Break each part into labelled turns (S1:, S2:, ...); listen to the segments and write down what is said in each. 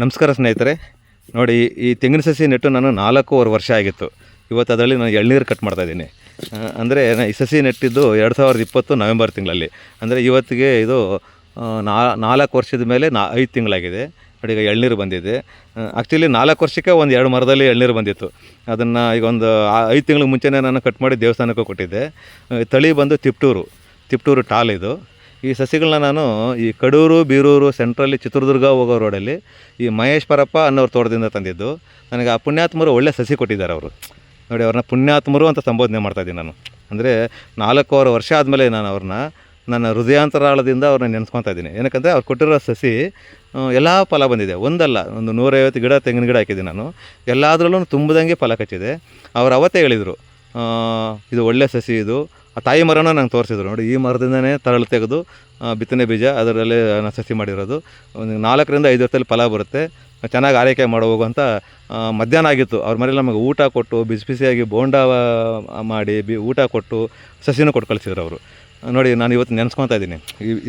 S1: ನಮಸ್ಕಾರ ಸ್ನೇಹಿತರೆ. ನೋಡಿ, ಈ ತೆಂಗಿನ ಸಸಿ ನೆಟ್ಟು ನಾನು ನಾಲ್ಕೂವರೆ ವರ್ಷ ಆಗಿತ್ತು. ಇವತ್ತು ಅದರಲ್ಲಿ ನಾನು ಎಳ್ನೀರು ಕಟ್ ಮಾಡ್ತಾಯಿದ್ದೀನಿ ಅಂದರೆ ಈ ಸಸಿ ನೆಟ್ಟಿದ್ದು ಎರಡು ಸಾವಿರದ ಇಪ್ಪತ್ತು ನವೆಂಬರ್ ತಿಂಗಳಲ್ಲಿ. ಅಂದರೆ ಇವತ್ತಿಗೆ ಇದು ನಾ, ನಾಲ್ಕು ವರ್ಷದ ಮೇಲೆ ನಾ, ಐದು ತಿಂಗಳಾಗಿದೆ. ನೋಡಿ, ಈಗ ಎಳ್ನೀರು ಬಂದಿದೆ. ಆ್ಯಕ್ಚುಲಿ ನಾಲ್ಕು ವರ್ಷಕ್ಕೆ ಒಂದು ಎರಡು ಮರದಲ್ಲಿ ಎಳ್ನೀರು ಬಂದಿತ್ತು. ಅದನ್ನು ಈಗ ಒಂದು ಐದು ತಿಂಗಳಿಗೆ ಮುಂಚೆನೇ ನಾನು ಕಟ್ ಮಾಡಿ ದೇವಸ್ಥಾನಕ್ಕೂ ಕೊಟ್ಟಿದ್ದೆ. ತಳಿ ಬಂದು ತಿಪ್ಟೂರು. ತಿಪ್ಟೂರು ಟಾಲ್ ಇದು. ಈ ಸಸಿಗಳನ್ನ ನಾನು ಈ ಕಡೂರು, ಬೀರೂರು, ಸೆಂಟ್ರಲ್ಲಿ ಚಿತ್ರದುರ್ಗ ಹೋಗೋ ರೋಡಲ್ಲಿ ಈ ಮಹೇಶ್ವರಪ್ಪ ಅನ್ನೋರು ತೋಟದಿಂದ ತಂದಿದ್ದು. ನನಗೆ ಆ ಪುಣ್ಯಾತ್ಮರು ಒಳ್ಳೆ ಸಸಿ ಕೊಟ್ಟಿದ್ದಾರೆ ಅವರು. ನೋಡಿ, ಅವ್ರನ್ನ ಪುಣ್ಯಾತ್ಮರು ಅಂತ ಸಂಬೋಧನೆ ಮಾಡ್ತಾಯಿದ್ದೀನಿ ನಾನು. ಅಂದರೆ ನಾಲ್ಕೂವರೆ ವರ್ಷ ಆದಮೇಲೆ ನಾನು ಅವ್ರನ್ನ ನನ್ನ ಹೃದಯಾಂತರಾಳದಿಂದ ಅವ್ರನ್ನ ನೆನೆಸ್ಕೊತಾ ಇದ್ದೀನಿ. ಏನಕ್ಕಂದರೆ ಅವ್ರು ಕೊಟ್ಟಿರೋ ಸಸಿ ಎಲ್ಲ ಫಲ ಬಂದಿದೆ. ಒಂದಲ್ಲ, ಒಂದು ನೂರೈವತ್ತು ಗಿಡ, ತೆಂಗಿನ ಗಿಡ ಹಾಕಿದ್ದೀನಿ ನಾನು. ಎಲ್ಲದರಲ್ಲೂ ತುಂಬದಂಗೆ ಫಲ ಕಚ್ಚಿದೆ. ಅವ್ರು ಅವತ್ತೇ ಹೇಳಿದರು ಇದು ಒಳ್ಳೆ ಸಸಿ ಇದು. ಆ ತಾಯಿ ಮರನ ನಂಗೆ ತೋರಿಸಿದ್ರು ನೋಡಿ, ಈ ಮರದಿಂದನೇ ತರಳು ತೆಗೆದು ಬಿತ್ತನೆ ಬೀಜ ಅದರಲ್ಲೇ ನಾನು ಸಸಿ ಮಾಡಿರೋದು. ಒಂದು ನಾಲ್ಕರಿಂದ ಐದು ವರ್ಷದಲ್ಲಿ ಫಲ ಬರುತ್ತೆ. ಚೆನ್ನಾಗಿ ಆರೈಕೆ ಮಾಡೋ ಹೋಗುವಂಥ ಮಧ್ಯಾಹ್ನ ಆಗಿತ್ತು. ಅವ್ರ ಮನೇಲಿ ನಮಗೆ ಊಟ ಕೊಟ್ಟು, ಬಿಸಿ ಬಿಸಿಯಾಗಿ ಬೋಂಡ ಮಾಡಿ, ಬಿ, ಊಟ ಕೊಟ್ಟು, ಸಸಿನೂ ಕೊಟ್ಟು ಕಳಿಸಿದ್ರು ಅವರು. ನೋಡಿ, ನಾನು ಇವತ್ತು ನೆನೆಸ್ಕೊತಾ ಇದ್ದೀನಿ.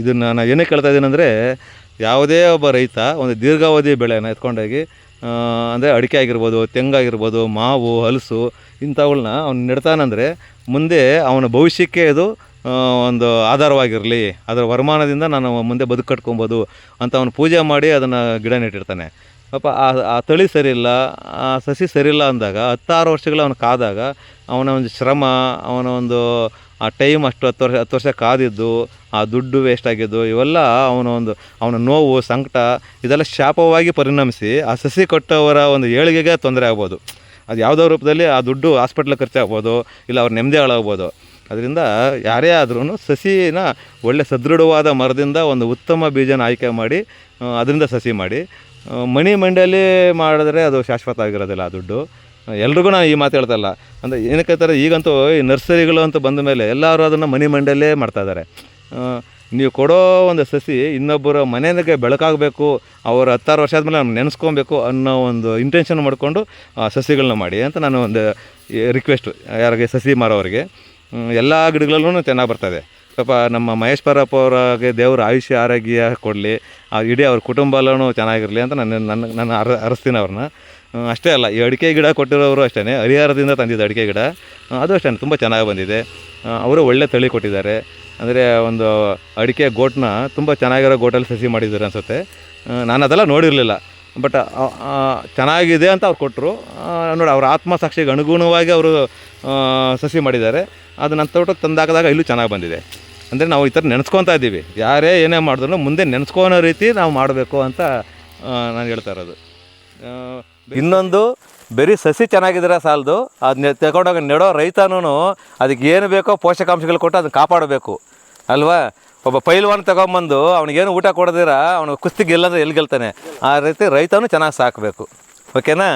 S1: ಇದನ್ನು ನಾನು ಏನಕ್ಕೆ ಕೇಳ್ತಾ ಇದ್ದೀನಿ ಅಂದರೆ, ಯಾವುದೇ ಒಬ್ಬ ರೈತ ಒಂದು ದೀರ್ಘಾವಧಿ ಬೆಳೆನ ಎತ್ಕೊಂಡೋಗಿ ಅಂದರೆ ಅಡಿಕೆ ಆಗಿರ್ಬೋದು ತೆಂಗಾಗಿರ್ಬೋದು ಮಾವು, ಹಲಸು ಇಂಥವುಗಳನ್ನ ಅವ್ನು ನೆಡ್ತಾನಂದರೆ ಮುಂದೆ ಅವನ ಭವಿಷ್ಯಕ್ಕೆ ಇದು ಒಂದು ಆಧಾರವಾಗಿರಲಿ. ಅದರ ವರಮಾನದಿಂದ ನಾನು ಮುಂದೆ ಬದುಕು ಕಟ್ಕೊಬೋದು ಅಂತ ಅವನು ಪೂಜೆ ಮಾಡಿ ಅದನ್ನು ಗಿಡ ನೆಟ್ಟಿರ್ತಾನೆ. ಪಾಪ ಆ ಆ ತಳಿ ಸರಿಯಿಲ್ಲ, ಆ ಸಸಿ ಸರಿಯಿಲ್ಲ ಅಂದಾಗ ಹತ್ತಾರು ವರ್ಷಗಳು ಅವನು ಕಾದಾಗ ಅವನ ಒಂದು ಶ್ರಮ, ಅವನ ಒಂದು ಆ ಟೈಮ್ ಅಷ್ಟು ಹತ್ತು ವರ್ಷ ಹತ್ತು ವರ್ಷ ಕಾದಿದ್ದು, ಆ ದುಡ್ಡು ವೇಸ್ಟ್ ಆಗಿದ್ದು, ಇವೆಲ್ಲ ಅವನ ಒಂದು, ಅವನ ನೋವು, ಸಂಕಟ, ಇದೆಲ್ಲ ಶಾಪವಾಗಿ ಪರಿಣಮಿಸಿ ಆ ಸಸಿ ಕೊಟ್ಟವರ ಒಂದು ಏಳಿಗೆಗೆ ತೊಂದರೆ ಆಗ್ಬೋದು. ಅದು ಯಾವುದೋ ರೂಪದಲ್ಲಿ ಆ ದುಡ್ಡು ಹಾಸ್ಪಿಟ್ಲಿಗೆ ಖರ್ಚಾಗ್ಬೋದು, ಇಲ್ಲ ಅವ್ರ ನೆಮ್ಮದಿ ಹಾಳಾಗ್ಬೋದು. ಅದರಿಂದ ಯಾರೇ ಆದ್ರೂ ಸಸಿನ ಒಳ್ಳೆ ಸದೃಢವಾದ ಮರದಿಂದ ಒಂದು ಉತ್ತಮ ಬೀಜನ ಆಯ್ಕೆ ಮಾಡಿ ಅದರಿಂದ ಸಸಿ ಮಾಡಿ ಮಣಿ ಮಂಡಲಿ ಮಾಡಿದ್ರೆ ಅದು ಶಾಶ್ವತ ಆಗಿರೋದಿಲ್ಲ ಆ ದುಡ್ಡು. ಎಲ್ರಿಗೂ ನಾನು ಈ ಮಾತು ಹೇಳ್ತಾ ಇಲ್ಲ. ಅಂದರೆ ಏನಕ್ಕೆ ಹೇಳ್ತಾರೆ, ಈಗಂತೂ ಈ ನರ್ಸರಿಗಳು ಅಂತ ಬಂದ ಮೇಲೆ ಎಲ್ಲರೂ ಅದನ್ನು ಮನೆ ಮಾಡ್ತಾ ಇದ್ದಾರೆ ನೀವು ಕೊಡೋ ಒಂದು ಸಸಿ ಇನ್ನೊಬ್ಬರ ಮನೆಗೆ ಬೆಳಕಾಗಬೇಕು, ಅವ್ರ ಹತ್ತಾರು ವರ್ಷ ಆದಮೇಲೆ ನಾನು ನೆನೆಸ್ಕೊಬೇಕು ಅನ್ನೋ ಒಂದು ಇಂಟೆನ್ಷನ್ ಮಾಡಿಕೊಂಡು ಸಸಿಗಳನ್ನ ಮಾಡಿ ಅಂತ ನಾನು ಒಂದು ರಿಕ್ವೆಸ್ಟು ಯಾರಿಗೆ ಸಸಿ ಮಾರೋರಿಗೆ. ಎಲ್ಲ ಗಿಡಗಳಲ್ಲೂ ಚೆನ್ನಾಗಿ ಬರ್ತದೆ ಪಾಪ ನಮ್ಮ ಮಹೇಶ್ ಪರಪ್ಪ ಅವ್ರಿಗೆ ದೇವ್ರ ಆಯುಷ್ಯ ಆರೋಗ್ಯ ಕೊಡಲಿ ಇಡೀ ಅವ್ರ ಕುಟುಂಬ ಎಲ್ಲನೂ ಚೆನ್ನಾಗಿರಲಿ ಅಂತ ನನ್ನ ನನ್ನ ನಾನು ಅರ, ಅರಸ್ತೀನಿ ಅವ್ರನ್ನ. ಅಷ್ಟೇ ಅಲ್ಲ, ಈ ಅಡಿಕೆ ಗಿಡ ಕೊಟ್ಟಿರೋರು ಅಷ್ಟೇ ಹರಿಹರದಿಂದ ತಂದಿದ್ದು ಅಡಿಕೆ ಗಿಡ ಅದು ಅಷ್ಟೇ, ತುಂಬ ಚೆನ್ನಾಗಿ ಬಂದಿದೆ. ಅವರು ಒಳ್ಳೆ ತಳಿ ಕೊಟ್ಟಿದ್ದಾರೆ. ಅಂದರೆ ಒಂದು ಅಡಿಕೆ ಗೋಟ್ನ ತುಂಬ ಚೆನ್ನಾಗಿರೋ ಗೋಟಲ್ಲಿ ಸಸಿ ಮಾಡಿದ್ದಾರೆ ಅನಿಸುತ್ತೆ. ನಾನು ಅದೆಲ್ಲ ನೋಡಿರಲಿಲ್ಲ. ಬಟ್ ಚೆನ್ನಾಗಿದೆ ಅಂತ ಅವ್ರು ಕೊಟ್ಟರು ನೋಡಿ, ಅವ್ರ ಆತ್ಮಸಾಕ್ಷಿಗೆ ಅನುಗುಣವಾಗಿ ಅವರು ಸಸಿ ಮಾಡಿದ್ದಾರೆ. ಅದು ನನ್ನ ತೋಟಕ್ಕೆ ತಂದಾಕಿದಾಗ ಇಲ್ಲೂ ಚೆನ್ನಾಗಿ ಬಂದಿದೆ. ಅಂದರೆ ನಾವು ಈ ಥರ ನೆನೆಸ್ಕೊತಾ ಇದ್ದೀವಿ. ಯಾರೇ ಏನೇ ಮಾಡಿದ್ರು ಮುಂದೆ ನೆನೆಸ್ಕೊಳೋ ರೀತಿ ನಾವು ಮಾಡಬೇಕು ಅಂತ ನಾನು ಹೇಳ್ತಾ ಇರೋದು. ಇನ್ನೊಂದು, ಬರೀ ಸಸಿ ಚೆನ್ನಾಗಿದ್ರೆ ಸಾಲದು ಅದನ್ನ ತಗೊಂಡೋಗಿ ನೆಡೋ ರೈತನೂ ಅದಕ್ಕೆ ಏನು ಬೇಕೋ ಪೋಷಕಾಂಶಗಳು ಕೊಟ್ಟು ಅದನ್ನು ಕಾಪಾಡಬೇಕು. ಅಲ್ವಾ? ಒಬ್ಬ ಪೈಲ್ವಾನ್ ತಗೊಂಬಂದು ಅವನಿಗೇನು ಊಟ ಕೊಡದಿರ, ಅವನು ಕುಸ್ತಿ ಗೆಲ್ಲಂದ್ರೆ ಎಲ್ಲಿ ಗೆಲ್ತಾನೆ? ಆ ರೀತಿ ರೈತನೂ ಚೆನ್ನಾಗಿ ಸಾಕಬೇಕು. ಓಕೆನಾ